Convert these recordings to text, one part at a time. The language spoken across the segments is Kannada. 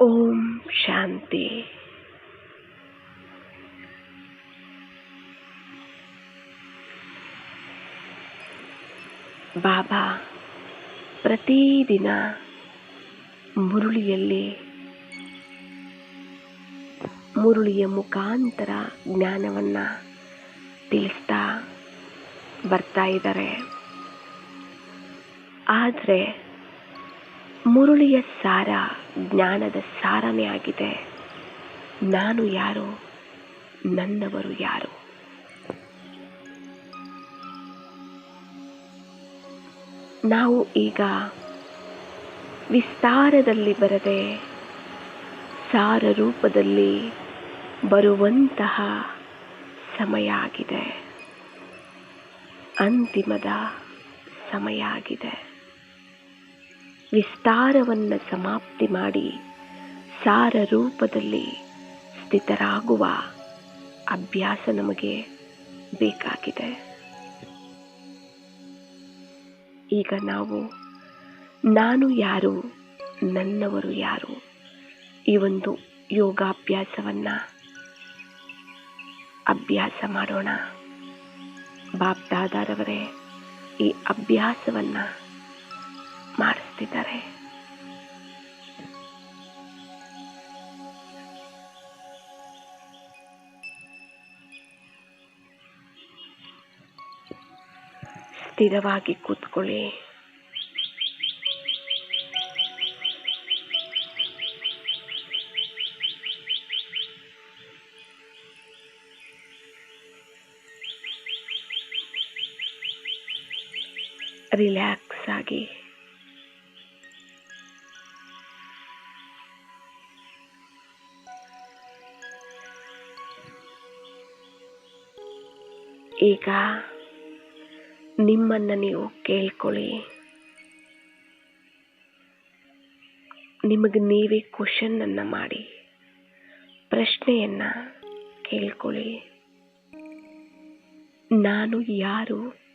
ಓಂ ಶಾಂತಿ ಬಾಬಾ ಪ್ರತಿದಿನ ಮುರುಳಿಯಲ್ಲಿ ಮುರುಳಿಯ ಮುಖಾಂತರ ಜ್ಞಾನವನ್ನು ತಿಳಿಸ್ತಾ ಬರ್ತಾ ಇದ್ದಾರೆ ಆದರೆ ಮುರುಳಿಯ ಸಾರ ಜ್ಞಾನದ ಸಾರನೇ ಆಗಿದೆ. ನಾನು ಯಾರು? ನನ್ನವರು ಯಾರು? ನಾವು ಈಗ ವಿಸ್ತಾರದಲ್ಲಿ ಬರದೆ ಸಾರ ರೂಪದಲ್ಲಿ ಬರುವಂತಹ ಸಮಯ ಆಗಿದೆ. ಅಂತಿಮದ ಸಮಯ ಆಗಿದೆ. ವಿಸ್ತಾರವನ್ನು ಸಮಾಪ್ತಿ ಮಾಡಿ ಸಾರ ರೂಪದಲ್ಲಿ ಸ್ಥಿತರಾಗುವ ಅಭ್ಯಾಸ ನಮಗೆ ಬೇಕಾಗಿದೆ. ಈಗ ನಾವು, ನಾನು ಯಾರು, ನನ್ನವರು ಯಾರು, ಈ ಒಂದು ಯೋಗಾಭ್ಯಾಸವನ್ನು ಅಭ್ಯಾಸ ಮಾಡೋಣ. ಬಾಪ್ದಾದಾರವರೇ ಈ ಅಭ್ಯಾಸವನ್ನು ಮಾಡಿಸ್ತಿದ್ದಾರೆ ಸ್ಥಿರವಾಗಿ ಕೂತ್ಕೊಳ್ಳಿ ರಿಲ್ಯಾಕ್ಸ್ ಆಗಿ ಈಗ ನಿಮ್ಮನ್ನು ನೀವು ಕೇಳ್ಕೊಳ್ಳಿ. ನಿಮಗೆ ನೀವೇ ಕ್ವಶನ್ನನ್ನು ಮಾಡಿ ಪ್ರಶ್ನೆಯನ್ನು ಕೇಳ್ಕೊಳ್ಳಿ. ನಾನು ಯಾರು?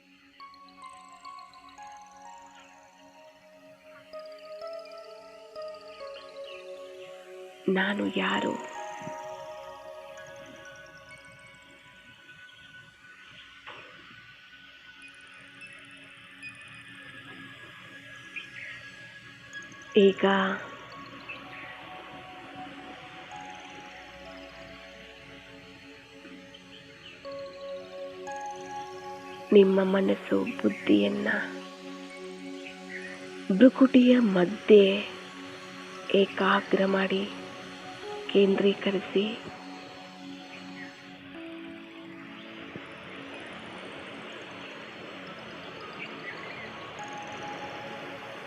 ನಾನು ಯಾರು? ಈಗ. ನಿಮ್ಮ ಮನಸ್ಸು ಬುದ್ಧಿಯನ್ನ ಭ್ರುಕುಟಿಯ ಮಧ್ಯೆ ಏಕಾಗ್ರ ಮಾಡಿ ಕೇಂದ್ರೀಕರಿಸಿ.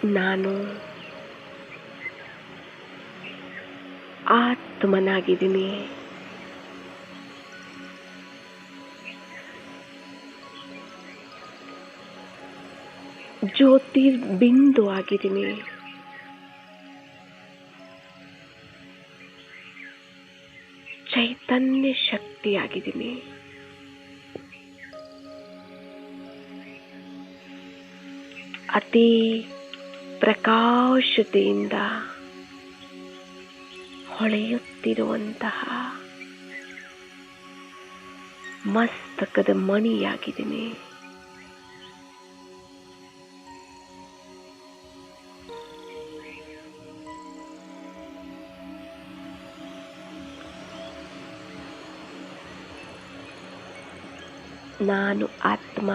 ನಾನು ಆತ್ಮನಾಗಿದ್ದೀನಿ. ಜ್ಯೋತಿರ್ಬಿಂದು ಆಗಿದ್ದೀನಿ. ಚೈತನ್ಯ ಶಕ್ತಿಯಾಗಿದ್ದೀನಿ ಅತಿ ಪ್ರಕಾಶತೆಯಿಂದ ಹೊಳೆಯುತ್ತಿರುವಂತಹ ಮಸ್ತಕದ ಮಣಿಯಾಗಿದ್ದೀನಿ. ನಾನು ಆತ್ಮ.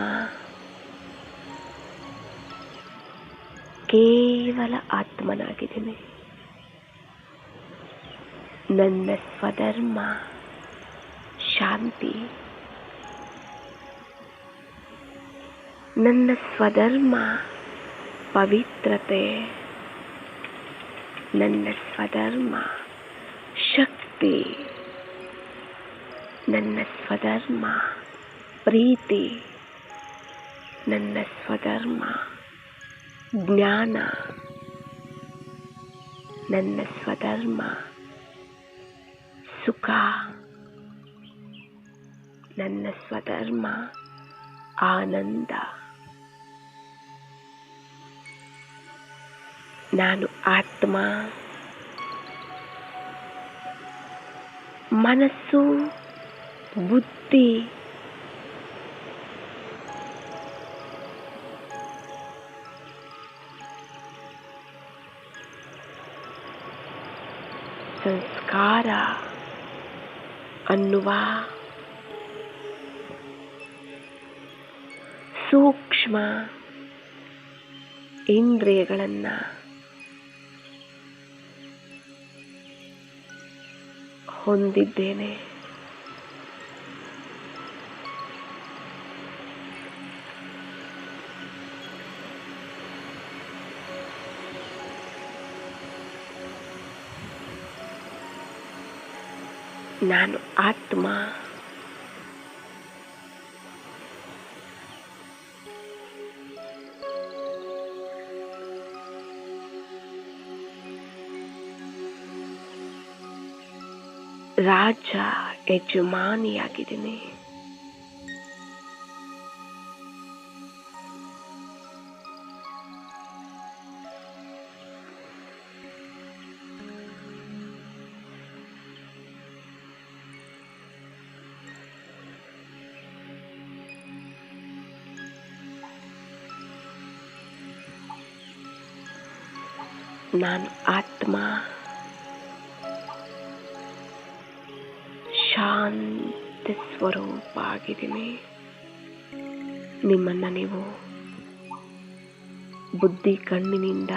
ಕೇವಲ ಆತ್ಮನಾಗಿದ್ದೀನಿ. ನನ್ನ ಸ್ವಧರ್ಮ ಶಾಂತಿ ನನ್ನ ಸ್ವಧರ್ಮ ಪವಿತ್ರತೆ ನನ್ನ ಸ್ವಧರ್ಮ ಶಕ್ತಿ ನನ್ನ ಸ್ವಧರ್ಮ ಪ್ರೀತಿ ನನ್ನ ಸ್ವಧರ್ಮ ಜ್ಞಾನ ನನ್ನ ಸ್ವಧರ್ಮ ಸುಖ ನನ್ನ ಸ್ವಧರ್ಮ ಆನಂದ ನಾನು ಆತ್ಮ ಮನಸ್ಸು ಬುದ್ಧಿ ಸಂಸ್ಕಾರ ಅನ್ನುವ ಸೂಕ್ಷ್ಮ ಇಂದ್ರಿಯಗಳನ್ನು ಹೊಂದಿದ್ದೇನೆ. ನಾನು ಆತ್ಮ. ರಾಜ ಯಜಮಾನಿಯಾಗಿದ್ದೀನಿ. ನಾನು ಆತ್ಮ. ಶಾಂತ ಸ್ವರೂಪ ಆಗಿದ್ದೀನಿ ನಿಮ್ಮನ್ನು ನೀವು ಬುದ್ಧಿ ಕಣ್ಣಿನಿಂದ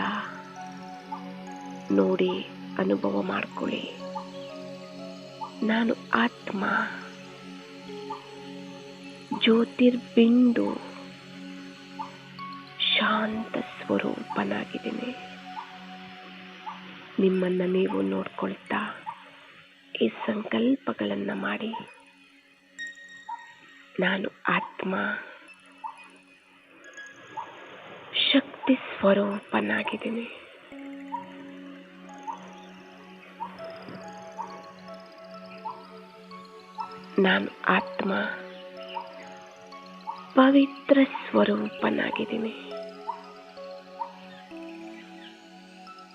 ನೋಡಿ ಅನುಭವ ಮಾಡ್ಕೊಳ್ಳಿ. ನಾನು ಆತ್ಮ. ಜ್ಯೋತಿರ್ಬಿಂದು ಶಾಂತ ಸ್ವರೂಪನಾಗಿದ್ದೀನಿ. ನಿಮ್ಮನ್ನು ನೀವು ನೋಡ್ಕೊಳ್ತಾ ಈ ಸಂಕಲ್ಪಗಳನ್ನು ಮಾಡಿ. ನಾನು ಆತ್ಮ ಶಕ್ತಿ ಸ್ವರೂಪನಾಗಿದ್ದೀನಿ. ನಾನು ಆತ್ಮ ಪವಿತ್ರ ಸ್ವರೂಪನಾಗಿದ್ದೀನಿ.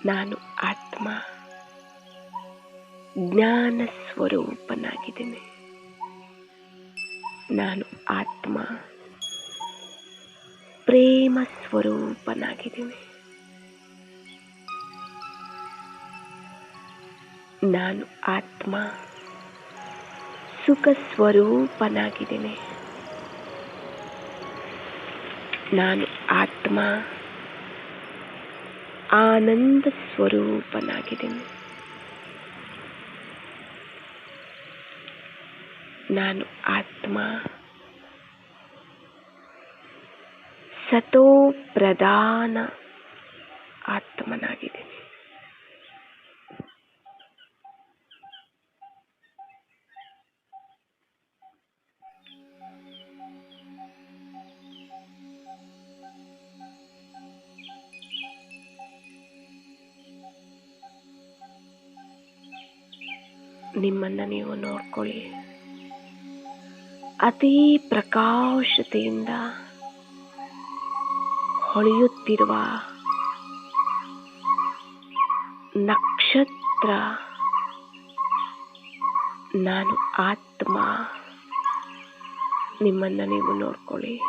ನಾನು ಆತ್ಮ ಜ್ಞಾನ ಸ್ವರೂಪನಾಗಿದ್ದೇನೆ. ನಾನು ಆತ್ಮ ಪ್ರೇಮ ಸ್ವರೂಪನಾಗಿದ್ದೇನೆ. ನಾನು ಆತ್ಮ ಸುಖ ಸ್ವರೂಪನಾಗಿದ್ದೇನೆ. ನಾನು ಆತ್ಮ ಆನಂದ ಸ್ವರೂಪನಾಗಿದ್ದೀನಿ. ನಾನು ಆತ್ಮ. ಸತೋ ಪ್ರಧಾನ ಆತ್ಮನಾಗಿದ್ದೀನಿ. ನಿಮ್ಮನ್ನು ನೀವು ನೋಡ್ಕೊಳ್ಳಿ. ಅತಿ ಪ್ರಕಾಶತೆಯಿಂದ ಹೊಳೆಯುತ್ತಿರುವ ನಕ್ಷತ್ರ ನಾನು ಆತ್ಮ. ನಿಮ್ಮನ್ನು ನೀವು ನೋಡ್ಕೊಳ್ಳಿ.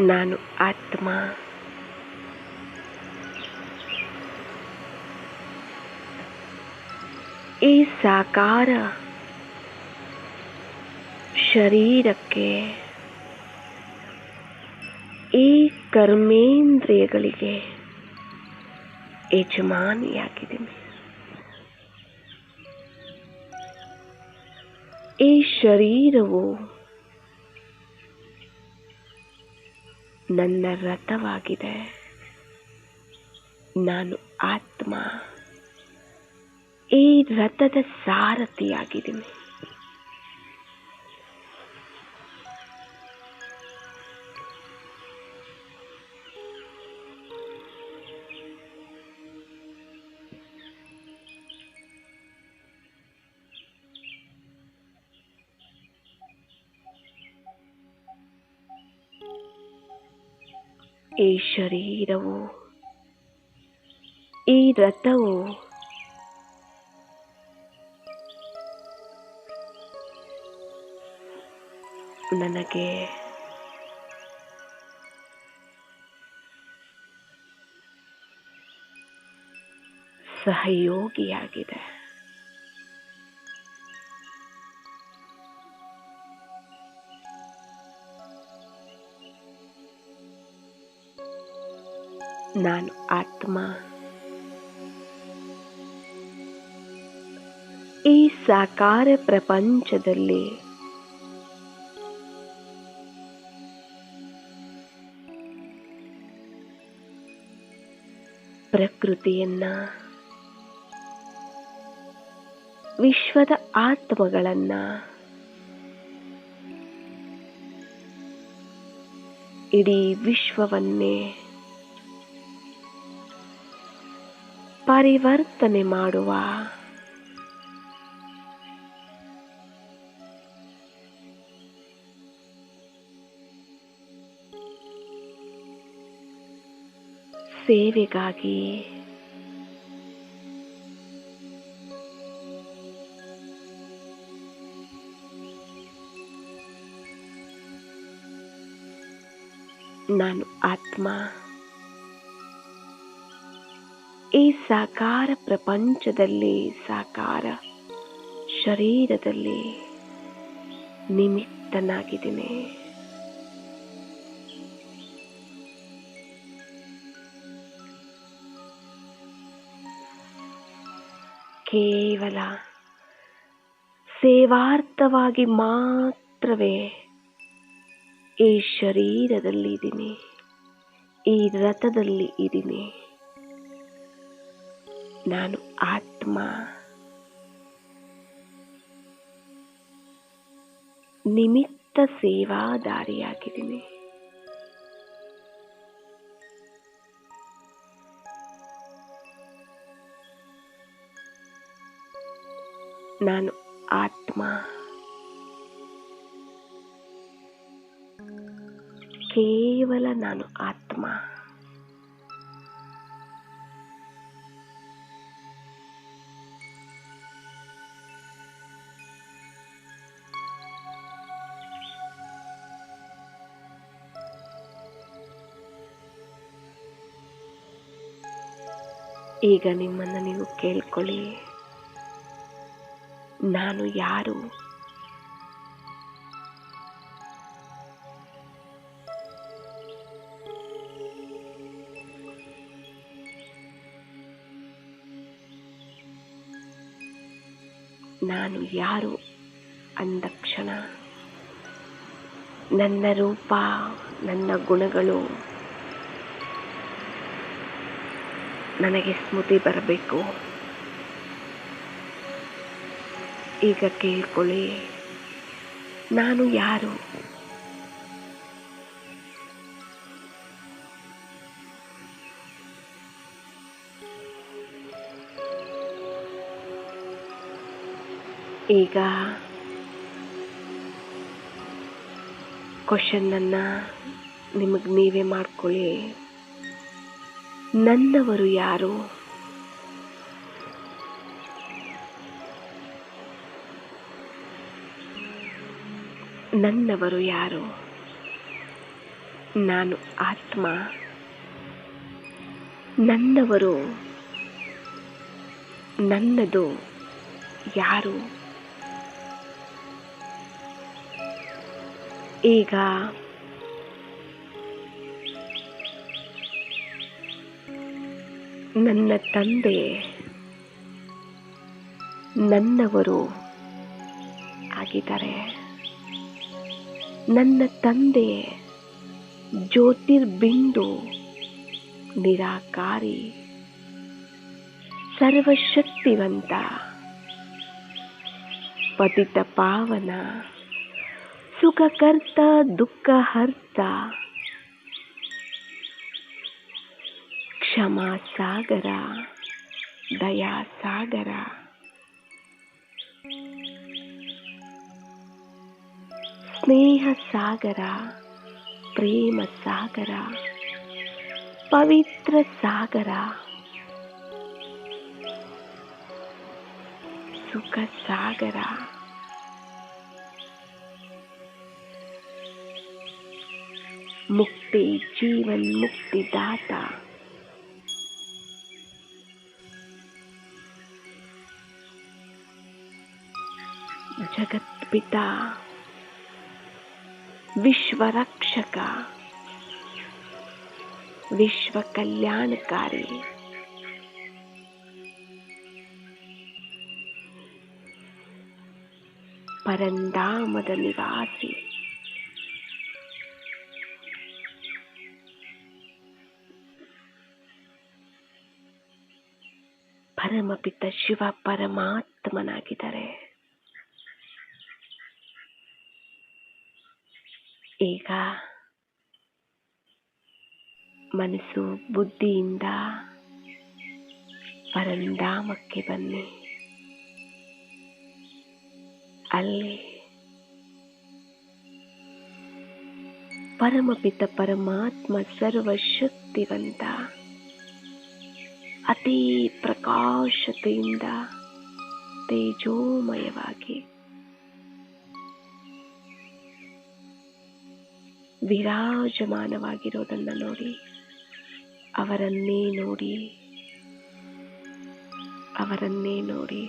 ನಾನು ಆತ್ಮ. ಈ ಸಾಕಾರ ಶರೀರಕ್ಕೆ ಈ ಕರ್ಮೇಂದ್ರಿಯಗಳಿಗೆ ಯಜಮಾನಿಯಾಗಿದ್ದೀನಿ ಈ ಶರೀರವು ನನ್ನ ರಥವಾಗಿದೆ. ನಾನು ಆತ್ಮ. ಈ ರಥದ ಸಾರಥಿಯಾಗಿದ್ದೀನಿ. ಈ ಶರೀರವು ಈ ರಥವು ನನಗೆ ಸಹಯೋಗಿಯಾಗಿದೆ. ನಾನು ಆತ್ಮ. ಈ ಸಾಕಾರ ಪ್ರಪಂಚದಲ್ಲಿ ಪ್ರಕೃತಿಯನ್ನ ವಿಶ್ವದ ಆತ್ಮಗಳನ್ನ ಇಡೀ ವಿಶ್ವವನ್ನೇ ಪರಿವರ್ತನೆ ಮಾಡುವ. ಸೇವೆಗಾಗಿ ನಾನು ಆತ್ಮ. ಈ ಸಾಕಾರ ಪ್ರಪಂಚದಲ್ಲಿ ಸಾಕಾರ ಶರೀರದಲ್ಲಿ ನಿಮಿತ್ತನಾಗಿದ್ದೀನಿ. ಕೇವಲ ಸೇವಾರ್ಥವಾಗಿ ಮಾತ್ರವೇ ಈ ಶರೀರದಲ್ಲಿ ಇದ್ದೀನಿ ಈ ರಥದಲ್ಲಿ ಇದ್ದೀನಿ ನಾನು ಆತ್ಮ. ನಿಮಿತ್ತ ಸೇವಾದಾರಿಯಾಗಿದ್ದೀನಿ ನಾನು ಆತ್ಮ. ಕೇವಲ ನಾನು ಆತ್ಮ. ಈಗ ನಿಮ್ಮನ್ನು ನೀವು ಕೇಳ್ಕೊಳ್ಳಿ. ನಾನು ಯಾರು? ನಾನು ಯಾರು ಅಂದಕ್ಷಣ ನನ್ನ ರೂಪ ನನ್ನ ಗುಣಗಳು ನನಗೆ ಸ್ಮೃತಿ ಬರಬೇಕು. ಈಗ ಕೇಳ್ಕೊಳ್ಳಿ ನಾನು ಯಾರು? ಈಗ ಕ್ವಶನ್ನನ್ನು ನಿಮಗೆ ನೀವೇ ಮಾಡ್ಕೊಳ್ಳಿ. ನನ್ನವರು ಯಾರು? ನನ್ನವರು ಯಾರು? ನಾನು ಆತ್ಮ. ನನ್ನವರು ನನ್ನದು ಯಾರು? ಈಗ ನನ್ನ ತಂದೆ ನನ್ನವರು ಆಗಿದ್ದಾರೆ. ನನ್ನ ತಂದೆ ಜ್ಯೋತಿರ್ಬಿಂದು ನಿರಾಕಾರಿ ಸರ್ವಶಕ್ತಿವಂತ ಪತಿತ ಪಾವನ ಸುಖಕರ್ತ ದುಃಖಹರ್ತ क्षमासागरा दयासागरा। स्नेहसागरा प्रेमसागरा पवित्रसागरा। सुखसागरा। मुक्ति जीवन मुक्तिदाता। ಜಗತ್ಪಿತಾ. ವಿಶ್ವರಕ್ಷಕ. ವಿಶ್ವ ಕಲ್ಯಾಣಕಾರಿ ಪರಂಧಾಮದ ನಿವಾಸಿ. ಪರಮಪಿತ ಶಿವ ಪರಮಾತ್ಮನಾಗಿದ್ದಾರೆ. ಈಗ ಮನಸ್ಸು ಬುದ್ಧಿಯಿಂದ ಪರಂಧಾಮಕ್ಕೆ ಬನ್ನಿ. ಅಲ್ಲಿ ಪರಮಪಿತ ಪರಮಾತ್ಮ ಸರ್ವಶಕ್ತಿವಂತ ಅತಿ ಪ್ರಕಾಶತೆಯಿಂದ ತೇಜೋಮಯವಾಗಿ ವಿರಾಜಮಾನವಾಗಿರೋದನ್ನ ನೋಡಿ ಅವರನ್ನೇ ನೋಡಿ ಅವರನ್ನೇ ನೋಡಿ.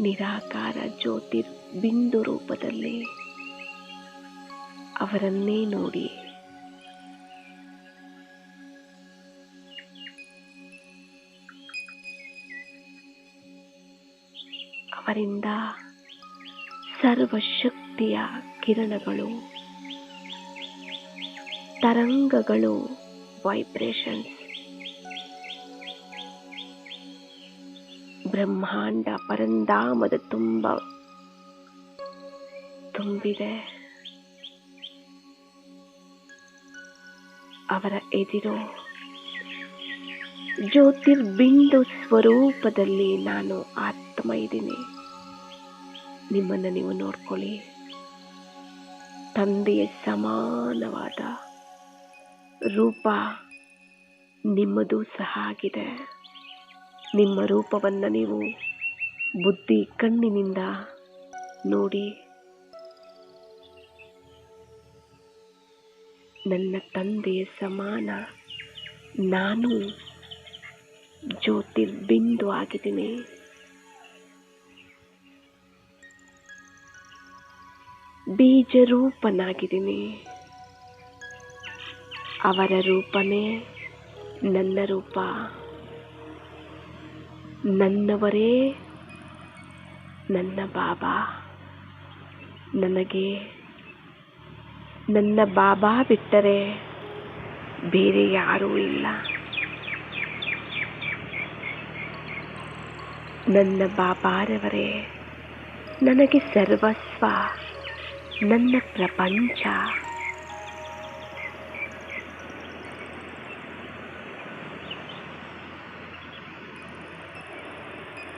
ನಿರಾಕಾರ ಜ್ಯೋತಿರ್ ಬಿಂದು ರೂಪದಲ್ಲಿ ಅವರನ್ನೇ ನೋಡಿ. ಅವರಿಂದ ಸರ್ವಶಕ್ತಿಯ ಕಿರಣಗಳು, ತರಂಗಗಳು ವೈಬ್ರೇಷನ್ಸ್ ಬ್ರಹ್ಮಾಂಡ ಪರಂಧಾಮದ ತುಂಬ ತುಂಬಿದೆ. ಅವರ ಎದಿರು ಜ್ಯೋತಿರ್ಬಿಂದು ಸ್ವರೂಪದಲ್ಲಿ ನಾನು ಆತ್ಮ ಇದ್ದೀನಿ. ನಿಮ್ಮನ್ನು ನೀವು ನೋಡ್ಕೊಳ್ಳಿ. ತಂದೆಯ ಸಮಾನವಾದ ರೂಪ ನಿಮ್ಮದು ಸಹ ಆಗಿದೆ. ನಿಮ್ಮ ರೂಪವನ್ನು ನೀವು ಬುದ್ಧಿ ಕಣ್ಣಿನಿಂದ ನೋಡಿ. ನನ್ನ ತಂದೆಯ ಸಮಾನ ನಾನು ಜ್ಯೋತಿರ್ಬಿಂದು ಆಗಿದ್ದೀನಿ. ಬೀಜ ರೂಪನಾಗಿದ್ದೀನಿ ಅವರ ರೂಪನೇ ನನ್ನ ರೂಪ. ನನ್ನವರೇ ನನ್ನ ಬಾಬಾ. ನನಗೆ ನನ್ನ ಬಾಬಾ ಬಿಟ್ಟರೆ ಬೇರೆ ಯಾರೂ ಇಲ್ಲ. ನನ್ನ ಬಾಬಾರವರೇ, ನನಗೆ ಸರ್ವಸ್ವ. ನನ್ನ ಪ್ರಪಂಚ.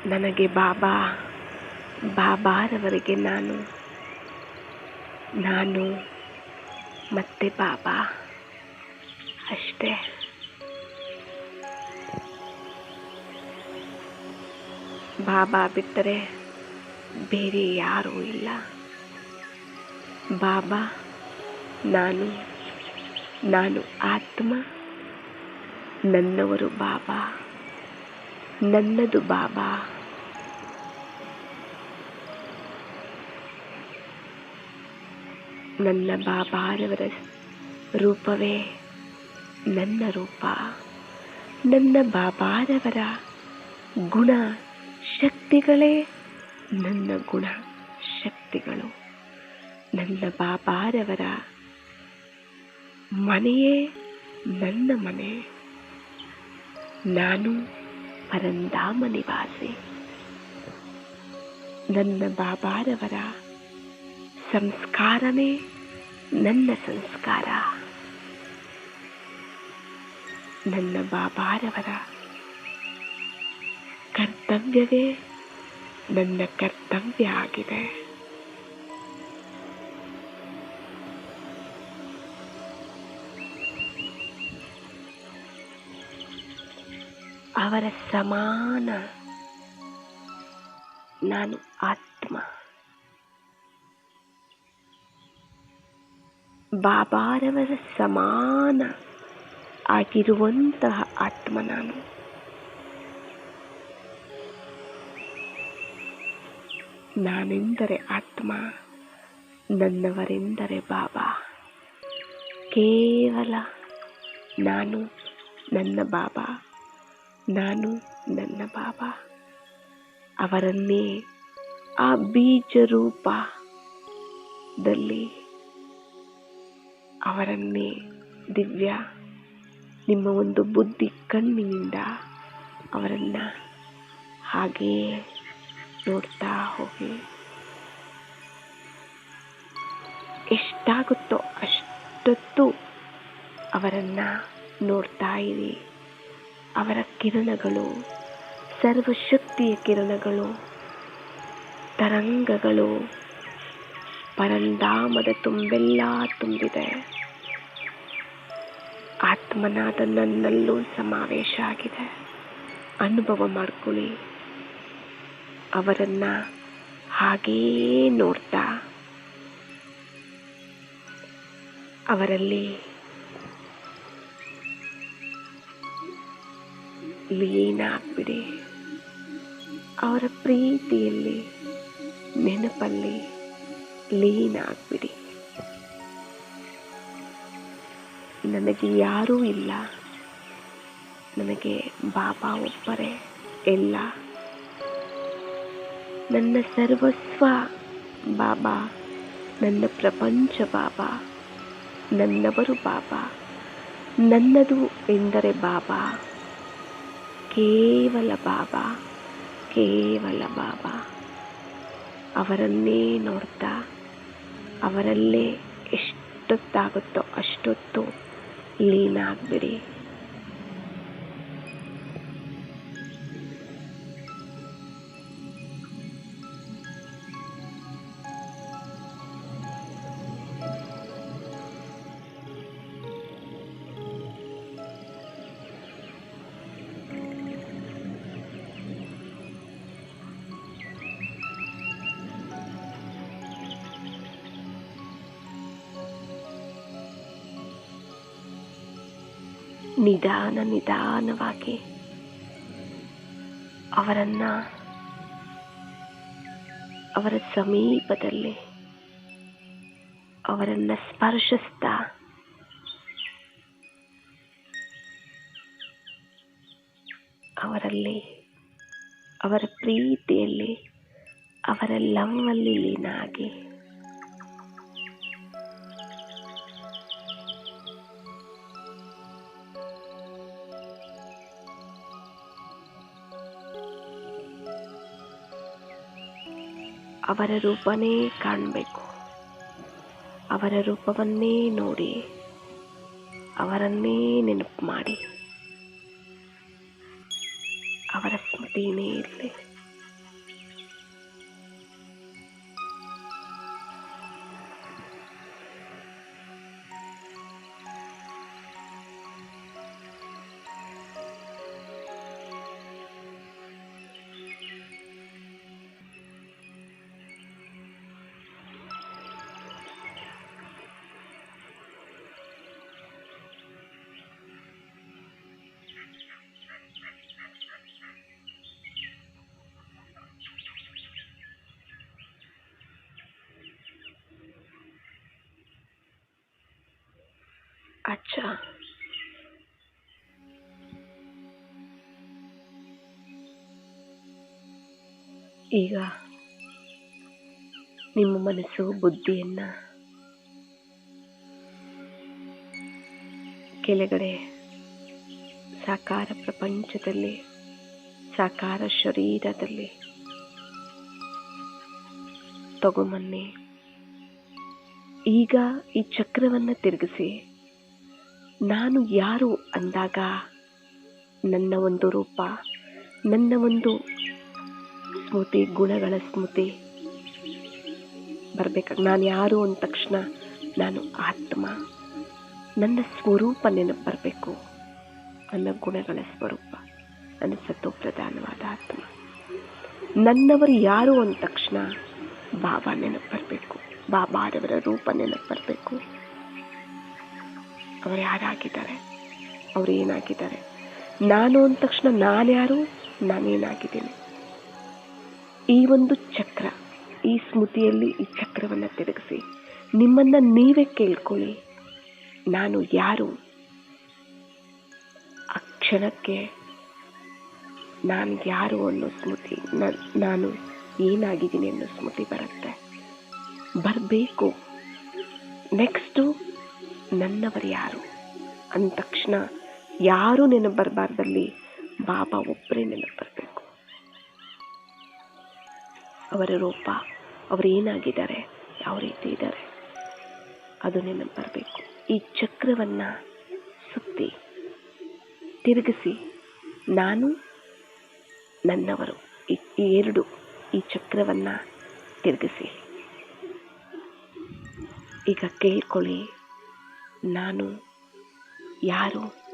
ನನಗೆ ಬಾಬಾ, ಬಾಬಾರವರೆಗೆ ನಾನು ನಾನು ಮತ್ತೆ ಬಾಬಾ ಅಷ್ಟೇ. ಬಾಬಾ ಬಿಟ್ಟರೆ ಬೇರೆ ಯಾರೂ ಇಲ್ಲ. ಬಾಬಾ, ನಾನು ನಾನು ಆತ್ಮ, ನನ್ನವರು ಬಾಬಾ, ನನ್ನದು ಬಾಬಾ. ನನ್ನ ಬಾಬಾರವರ ರೂಪವೇ ನನ್ನ ರೂಪ. ನನ್ನ ಬಾಬಾರವರ ಗುಣ ಶಕ್ತಿಗಳೇ ನನ್ನ ಗುಣ ಶಕ್ತಿಗಳು ನನ್ನ ಬಾಬಾರವರ ಮನೆಯೇ ನನ್ನ ಮನೆ. ನಾನು ಪರಂದಾಮ ನಿವಾಸಿ. ನನ್ನ ಬಾಬಾರವರ ಸಂಸ್ಕಾರವೇ ನನ್ನ ಸಂಸ್ಕಾರ. ನನ್ನ ಬಾಬಾರವರ ಕರ್ತವ್ಯವೇ ನನ್ನ ಕರ್ತವ್ಯ ಆಗಿದೆ. ಅವರ ಸಮಾನ. ನಾನು ಆತ್ಮ. ಬಾಬಾರವರ ಸಮಾನ ಆಗಿರುವಂತಹ ಆತ್ಮ ನಾನು. ನಾನೆಂದರೆ ಆತ್ಮ, ನನ್ನವರೆಂದರೆ ಬಾಬಾ. ಕೇವಲ ನಾನು ನನ್ನ ಬಾಬಾ. ನಾನು ನನ್ನ ಬಾಬಾ. ಅವರನ್ನೇ ಆ ಬೀಜ ರೂಪದಲ್ಲಿ ಅವರನ್ನೇ ದಿವ್ಯ, ನಿಮ್ಮ ಒಂದು ಬುದ್ಧಿ ಕಣ್ಣಿನಿಂದ ಅವರನ್ನ ಹಾಗೆಯೇ ನೋಡ್ತಾ ಹೋಗಿ. ಎಷ್ಟಾಗುತ್ತೋ ಅಷ್ಟೊತ್ತು ಅವರನ್ನ ನೋಡ್ತಾ ಇರಿ. ಅವರ ಕಿರಣಗಳು, ಸರ್ವಶಕ್ತಿಯ ಕಿರಣಗಳು, ತರಂಗಗಳು ಪರಂಧಾಮದ ತುಂಬೆಲ್ಲ ತುಂಬಿದೆ. ಆತ್ಮನಾದ ನನ್ನಲ್ಲೂ ಸಮಾವೇಶ ಆಗಿದೆ. ಅನುಭವ ಮಾಡ್ಕೊಳ್ಳಿ. ಅವರನ್ನು ಹಾಗೇ ನೋಡ್ತಾ. ಅವರಲ್ಲಿ ಲೀನ ಆಗ್ಬಿಡಿ ಅವರ ಪ್ರೀತಿಯಲ್ಲಿ ನೆನಪಲ್ಲಿ ಲೀನ ಆಗ್ಬಿಡಿ ನನಗೆ ಯಾರೂ ಇಲ್ಲ. ನನಗೆ ಬಾಬಾ ಒಬ್ಬರೇ ಎಲ್ಲ ನನ್ನ ಸರ್ವಸ್ವ ಬಾಬಾ, ನನ್ನ ಪ್ರಪಂಚ ಬಾಬಾ, ನನ್ನವರು ಬಾಬಾ, ನನ್ನದು ಎಂದರೆ ಬಾಬಾ. ಕೇವಲ ಬಾಬಾ ಕೇವಲ ಬಾಬಾ. ಅವರನ್ನೇ ನೋಡ್ತಾ ಅವರಲ್ಲೇ ಎಷ್ಟೊತ್ತಾಗುತ್ತೋ ಅಷ್ಟೊತ್ತು ಲೀನ ಆಗ್ಬಿಡಿ ನಿಧಾನ ನಿಧಾನವಾಗಿ ಅವರನ್ನ ಅವರ ಸಮೀಪದಲ್ಲಿ ಅವರನ್ನ ಸ್ಪರ್ಶಿಸ್ತಾ ಅವರಲ್ಲಿ ಅವರ ಪ್ರೀತಿಯಲ್ಲಿ ಅವರ ಲವ್ವಲ್ಲಿ ಲೀನ ಅವರ ರೂಪನೇ ಕಾಣಬೇಕು. ಅವರ ರೂಪವನ್ನೇ ನೋಡಿ ಅವರನ್ನೇ ನೆನಪು ಮಾಡಿ. ಅವರ ಸ್ಮೃತಿನೇ ಇರಲಿ. ಅಚ್ಚ ಈಗ ನಿಮ್ಮ ಮನಸ್ಸು ಬುದ್ಧಿಯನ್ನ ಕೆಳಗಡೆ ಸಾಕಾರ ಪ್ರಪಂಚದಲ್ಲಿ, ಸಾಕಾರ ಶರೀರದಲ್ಲಿ ತಗೊಂಬನ್ನಿ ಈಗ ಈ ಚಕ್ರವನ್ನು ತಿರುಗಿಸಿ ನಾನು ಯಾರು ಅಂದಾಗ ನನ್ನ ಒಂದು ರೂಪ, ನನ್ನ ಒಂದು ಸ್ಮೃತಿ, ಗುಣಗಳ ಸ್ಮೃತಿ. ಬರಬೇಕಾಗ ನಾನು ಯಾರು ಅಂದ ತಕ್ಷಣ ನಾನು ಆತ್ಮ. ನನ್ನ ಸ್ವರೂಪ ನೆನಪು ಬರಬೇಕು. ನನ್ನ ಗುಣಗಳ ಸ್ವರೂಪ. ನನ್ನ ಸತ್ವ ಪ್ರಧಾನವಾದ ಆತ್ಮ. ನನ್ನವರು ಯಾರು ಅಂದ ತಕ್ಷಣ ಬಾಬಾ ನೆನಪು ಬರಬೇಕು. ಬಾಬಾರವರ ರೂಪ ನೆನಪು ಬರಬೇಕು. ಅವರು ಹಾಕಿದ್ದಾರೆ ಅವ್ರು ಏನಾಗಿದ್ದಾರೆ? ನಾನು ಅಂದ ತಕ್ಷಣ ನಾನ್ಯಾರು ನಾನೇನಾಗಿದ್ದೀನಿ ಈ ಒಂದು ಚಕ್ರ, ಈ ಸ್ಮೃತಿಯಲ್ಲಿ ಈ ಚಕ್ರವನ್ನು ತಿರುಗಿಸಿ, ನಿಮ್ಮನ್ನು ನೀವೇ ಕೇಳ್ಕೊಳ್ಳಿ. ನಾನು ಯಾರು? ಆ ಕ್ಷಣಕ್ಕೆ ನಾನು ಯಾರು ಅನ್ನೋ ಸ್ಮೃತಿ, ನಾನು ಏನಾಗಿದ್ದೀನಿ ಅನ್ನೋ ಸ್ಮೃತಿ ಬರುತ್ತೆ. ಬರಬೇಕು. ನೆಕ್ಸ್ಟು ನನ್ನವರು ಯಾರು? ಅಂದ ತಕ್ಷಣ ಯಾರೂ ನೆನಪು ಬರಬಾರ್ದಲ್ಲಿ ಬಾಬಾ ಒಬ್ಬರೇ ನೆನಪು ಬರಬೇಕು. ಅವರ ರೂಪ, ಅವರು ಏನಾಗಿದ್ದಾರೆ, ಯಾವ ರೀತಿ ಇದ್ದಾರೆ, ಅದು ನೆನಪು ಬರಬೇಕು. ಈ ಚಕ್ರವನ್ನು ಸುತ್ತಿ, ತಿರುಗಿಸಿ, ನಾನು, ನನ್ನವರು, ಈ ಎರಡು ಈ ಚಕ್ರವನ್ನು ತಿರುಗಿಸಿ. ಈಗ ಕೇಳ್ಕೊಳ್ಳಿ. ನಾನು ಯಾರು?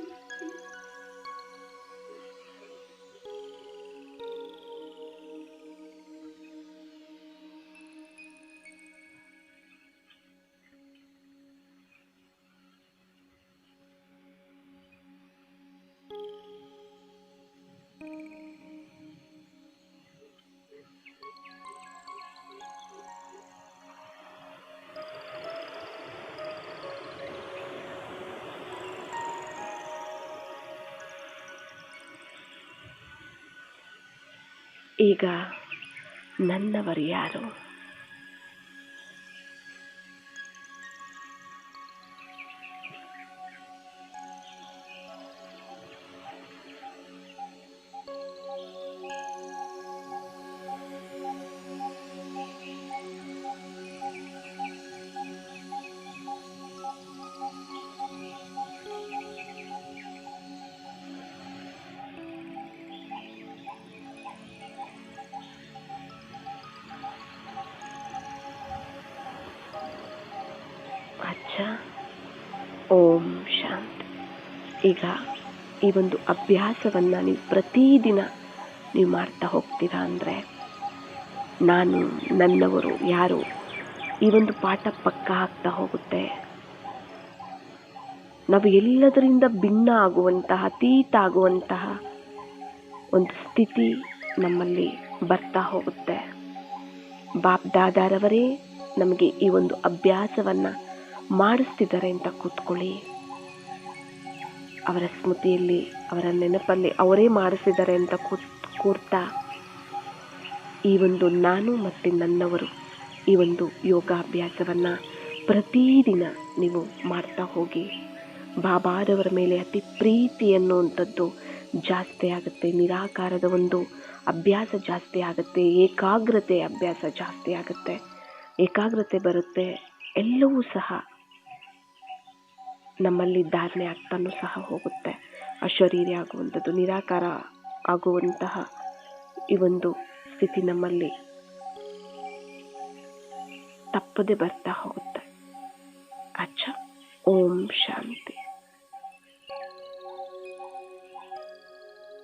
ಈಗ ನನ್ನವರು ಯಾರು? ಓಂ ಶಾಂತಿ. ಈಗ ಈ ಒಂದು ಅಭ್ಯಾಸವನ್ನು ನೀವು ಪ್ರತಿದಿನ ನೀವು ಮಾಡ್ತಾ ಹೋಗ್ತೀರಾ ಅಂದರೆ, ನಾನು, ನನ್ನವರು ಯಾರು ಈ ಒಂದು ಪಾಠ ಪಕ್ಕ ಆಗ್ತಾ ಹೋಗುತ್ತೆ? ನಾವು ಎಲ್ಲದರಿಂದ ಭಿನ್ನ ಆಗುವಂತಹ ತೀತ ಆಗುವಂತಹ ಒಂದು ಸ್ಥಿತಿ ನಮ್ಮಲ್ಲಿ ಬರ್ತಾ ಹೋಗುತ್ತೆ. ಬಾಪ್ ದಾದಾರವರೇ, ನಮಗೆ ಈ ಒಂದು ಅಭ್ಯಾಸವನ್ನು ಮಾಡಿಸ್ತಿದ್ದಾರೆ ಅಂತ ಕೂತ್ಕೊಳ್ಳಿ. ಅವರ ಸ್ಮೃತಿಯಲ್ಲಿ, ಅವರ ನೆನಪಲ್ಲಿ ಅವರೇ ಮಾಡಿಸಿದ್ದಾರೆ ಅಂತ ಕೂತ್, ಕೂರ್ತಾ, ಈ ಒಂದು ನಾನು ಮತ್ತು ನನ್ನವರು, ಈ ಒಂದು ಯೋಗಾಭ್ಯಾಸವನ್ನು ಪ್ರತಿದಿನ ನೀವು ಮಾಡ್ತಾ ಹೋಗಿ. ಬಾಬಾರವರ ಮೇಲೆ ಅತಿ ಪ್ರೀತಿ ಅನ್ನುವಂಥದ್ದು ಜಾಸ್ತಿ ಆಗುತ್ತೆ. ನಿರಾಕಾರದ ಒಂದು ಅಭ್ಯಾಸ ಜಾಸ್ತಿ ಆಗುತ್ತೆ. ಏಕಾಗ್ರತೆ ಅಭ್ಯಾಸ ಜಾಸ್ತಿ ಆಗುತ್ತೆ. ಏಕಾಗ್ರತೆ ಬರುತ್ತೆ. ಎಲ್ಲವೂ ಸಹ ನಮ್ಮಲ್ಲಿ ಧಾರಣೆ ಆಗ್ತಾನೂ ಸಹ ಹೋಗುತ್ತೆ. ಅಶರೀರಿ ಆಗುವಂಥದ್ದು, ನಿರಾಕಾರ ಆಗುವಂತಹ ಈ ಒಂದು ಸ್ಥಿತಿ ನಮ್ಮಲ್ಲಿ ತಪ್ಪದೆ ಬರ್ತಾ ಹೋಗುತ್ತೆ. ಅಚ್ಚ, ಓಂ ಶಾಂತಿ.